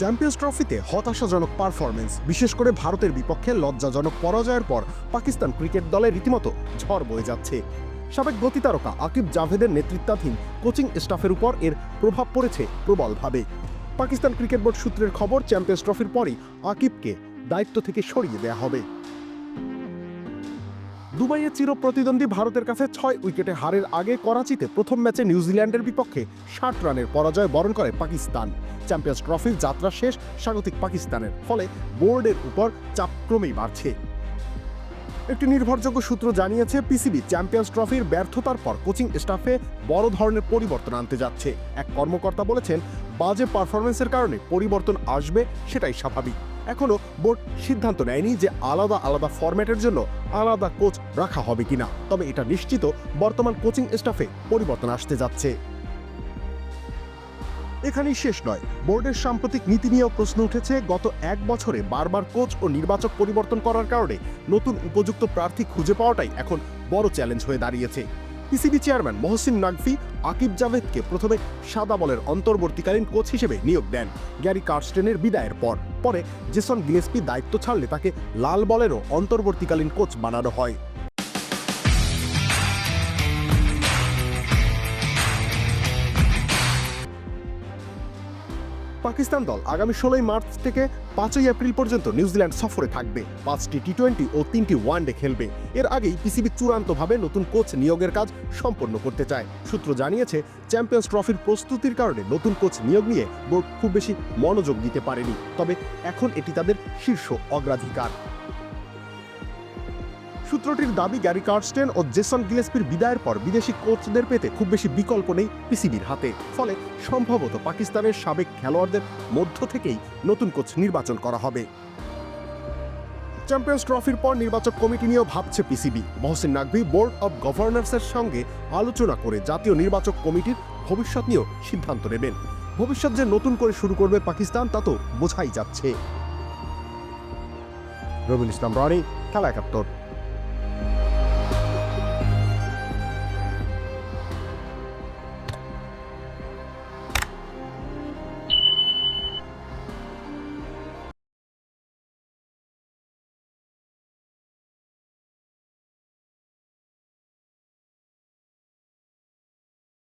Champions ট্রফিতে হতাশাজনক performance বিশেষ করে ভারতের বিপক্ষে লজ্জাজনক পরাজয়ের পর পাকিস্তান ক্রিকেট দলে রীতিমতো ঝড় বয়ে যাচ্ছে। সাবেক গতিতারকা আকিব জাভেদের নেতৃত্বাধীন কোচিং স্টাফের উপর এর প্রভাব পড়েছে প্রবলভাবে। পাকিস্তান ক্রিকেট বোর্ড সূত্রের খবর, চ্যাম্পিয়ন্স ট্রফির পরই আকিবকে দায়িত্ব থেকে সরিয়ে দেওয়া হবে। দুবাইয়ে চির প্রতিদ্বন্দ্বী ভারতের কাছে ছয় উইকেটে হারের আগে করাচিতে প্রথম ম্যাচে নিউজিল্যান্ডের বিপক্ষে ষাট রানের পরাজয় বরণ করে পাকিস্তান। চ্যাম্পিয়ন্স ট্রফির যাত্রা শেষ স্বাগতিক পাকিস্তানের, ফলে বোর্ডের উপর চাপ ক্রমেই বাড়ছে। একটি নির্ভরযোগ্য সূত্র জানিয়েছে, পিসিবি চ্যাম্পিয়ন্স ট্রফির ব্যর্থতার পর কোচিং স্টাফে বড় ধরনের পরিবর্তন আনতে যাচ্ছে। এক কর্মকর্তা বলেছেন, বাজে পারফরমেন্সের কারণে পরিবর্তন আসবে, সেটাই স্বাভাবিক। এখনও বোর্ড সিদ্ধান্ত নেয়নি যে আলাদা আলাদা ফরম্যাটের জন্য আলাদা কোচ রাখা হবে কিনা। তবে এটা নিশ্চিত বর্তমান কোচিং স্টাফে পরিবর্তন আসতে যাচ্ছে। এখানেই শেষ নয়। বোর্ডের সাম্প্রতিক নীতি নিয়েও প্রশ্ন উঠেছে, গত এক বছরে বারবার কোচ ও নির্বাচক পরিবর্তন করার কারণে নতুন উপযুক্ত প্রার্থী খুঁজে পাওয়াটাই এখন বড় চ্যালেঞ্জ হয়ে দাঁড়িয়েছে। পিসিবি চেয়ারম্যান মহসিন নাকভি আকিব জাভেদকে প্রথমে সাদা বলের অন্তর্বর্তীকালীন কোচ হিসেবে নিয়োগ দেন। গ্যারি কার্স্টেনের বিদায়ের পর। পরে জেসন গিলেসপি দায়িত্ব ছাড়লে তাকে লাল বলেরও অন্তর্বর্তীকালীন কোচ বানানো হয়। পাকিস্তান দল আগামী ষোলোই মার্চ থেকে পাঁচই এপ্রিল পর্যন্ত নিউজিল্যান্ড সফরে থাকবে। পাঁচটি টি টোয়েন্টি ও তিনটি ওয়ানডে খেলবে। এর আগেই পিসিবি চূড়ান্তভাবে নতুন কোচ নিয়োগের কাজ সম্পন্ন করতে চায়। সূত্র জানিয়েছে, চ্যাম্পিয়ন্স ট্রফির প্রস্তুতির কারণে নতুন কোচ নিয়োগ নিয়ে বোর্ড খুব বেশি মনোযোগ দিতে পারেনি। তবে এখন এটি তাদের শীর্ষ অগ্রাধিকার। সূত্রটির দাবি, গ্যারি কার্স্টেন ও জেসন গিলেসপির বিদায়ের পর বিদেশি কোচদের পেতে খুব বেশি বিকল্প নেই পিসিবির হাতে। ফলে সম্ভবত পাকিস্তানের সাবেক খেলোয়াড়দের মধ্য থেকেই নতুন কোচ নির্বাচন করা হবে। চ্যাম্পিয়ন্স ট্রফির পর নির্বাচক কমিটি নিয়েও ভাবছে PCB. Mohsin Naqvi, board of গভর্নর্সের সঙ্গে আলোচনা করে জাতীয় নির্বাচক কমিটির ভবিষ্যৎ নিয়েও সিদ্ধান্ত নেবেন। ভবিষ্যৎ যে নতুন করে শুরু করবে পাকিস্তান, তা তো বোঝাই যাচ্ছে। রবিন ইসলাম রনি, খেলা একাত্তর।